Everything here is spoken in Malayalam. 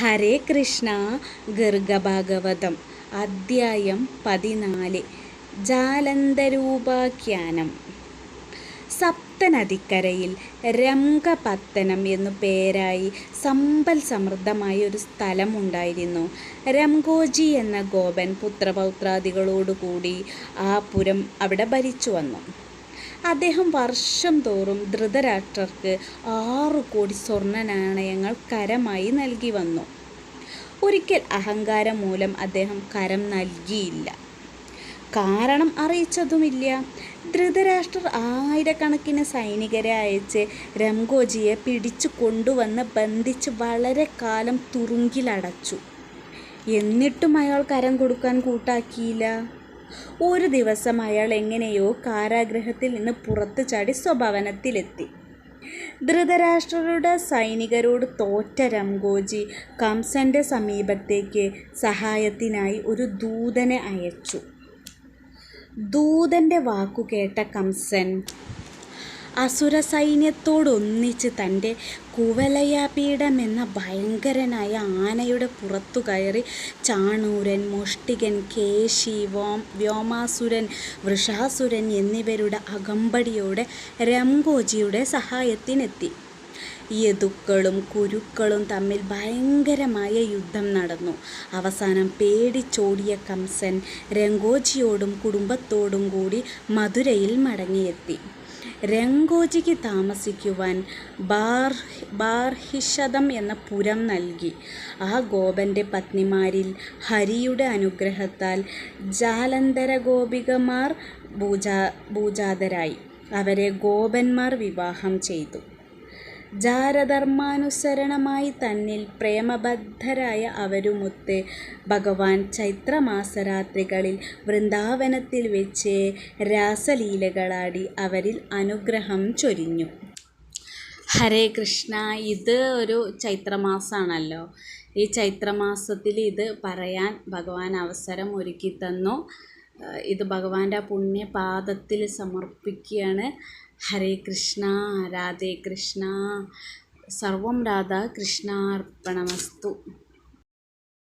ഹരേ കൃഷ്ണ ഗർഗഭാഗവതം അദ്ധ്യായം പതിനാല് ജാലന്തരൂപാഖ്യാനം. സപ്തനദിക്കരയിൽ രംഗപത്തനം എന്നു പേരായി സമ്പൽ സമൃദ്ധമായ ഒരു സ്ഥലമുണ്ടായിരുന്നു. രംഗോജി എന്ന ഗോപൻ പുത്രപൗത്രാദികളോടുകൂടി ആ പുരം അവിടെ ഭരിച്ചു വന്നു അദ്ദേഹം വർഷം തോറും ധൃതരാഷ്ട്രർക്ക് ആറു കോടി സ്വർണ നാണയങ്ങൾ കരമായി നൽകി വന്നു. ഒരിക്കൽ അഹങ്കാരം മൂലം അദ്ദേഹം കരം നൽകിയില്ല. കാരണം അറിയിച്ചതുമില്ല. ധൃതരാഷ്ട്രർ ആയിരക്കണക്കിന് സൈനികരെ അയച്ച് രംഗോജിയെ പിടിച്ചു കൊണ്ടുവന്ന് ബന്ധിച്ച് വളരെ കാലം തുറുങ്കിലടച്ചു. എന്നിട്ടും അയാൾ കരം കൊടുക്കാൻ കൂട്ടാക്കിയില്ല. ഒരു ദിവസം അയാൾ എങ്ങനെയോ കാരാഗ്രഹത്തിൽ നിന്ന് പുറത്തു ചാടി സ്വഭവനത്തിലെത്തി. ധൃതരാഷ്ട്രരുടെ സൈനികരോട് തോറ്റ രംഗോജി കംസന്റെ സമീപത്തേക്ക് സഹായത്തിനായി ഒരു ദൂതനെ അയച്ചു. ദൂതന്റെ വാക്കു കേട്ട കംസൻ അസുര സൈന്യത്തോടൊന്നിച്ച് തന്റെ കുവലയാപീഠം എന്ന ഭയങ്കരനായ ആനയുടെ പുറത്തു കയറി ചാണൂരൻ മുഷ്ടികൻ കേശി വോം വ്യോമാസുരൻ വൃഷാസുരൻ എന്നിവരുടെ അകമ്പടിയോടെ രംഗോജിയുടെ സഹായത്തിനെത്തി. യദുക്കളും കുരുക്കളും തമ്മിൽ ഭയങ്കരമായ യുദ്ധം നടന്നു. അവസാനം പേടിച്ചോടിയ കംസൻ രംഗോജിയോടും കുടുംബത്തോടും കൂടി മധുരയിൽ മടങ്ങിയെത്തി. രംഗോജിക്ക് താമസിക്കുവാൻ ബാർ ബാർഹിഷതം എന്ന പുരം നൽകി. ആ ഗോപന്റെ പത്നിമാരിൽ ഹരിയുടെ അനുഗ്രഹത്താൽ ജാലന്തര ഗോപികമാർ പൂജാ പൂജാതരായി. അവരെ ഗോപന്മാർ വിവാഹം ചെയ്തു. ജാരധർമാനുസരണമായി തന്നിൽ പ്രേമബദ്ധരായ അവരുമൊത്ത് ഭഗവാൻ ചൈത്രമാസരാത്രികളിൽ വൃന്ദാവനത്തിൽ വെച്ച് രാസലീലകളാടി അവരിൽ അനുഗ്രഹം ചൊരിഞ്ഞു. ഹരേ കൃഷ്ണ ഇത് ഒരു ചൈത്രമാസമാണല്ലോ ഈ ചൈത്രമാസത്തിൽ ഇത് പറയാൻ ഭഗവാൻ അവസരം ഒരുക്കി തന്നു. ഇത് ഭഗവാന്റെ പുണ്യപാദത്തിൽ സമർപ്പിക്കുകയാണ്. ഹരേ കൃഷ്ണ രാധേ കൃഷ്ണ. സർവം രാധ കൃഷ്ണാർപ്പണമസ്തു.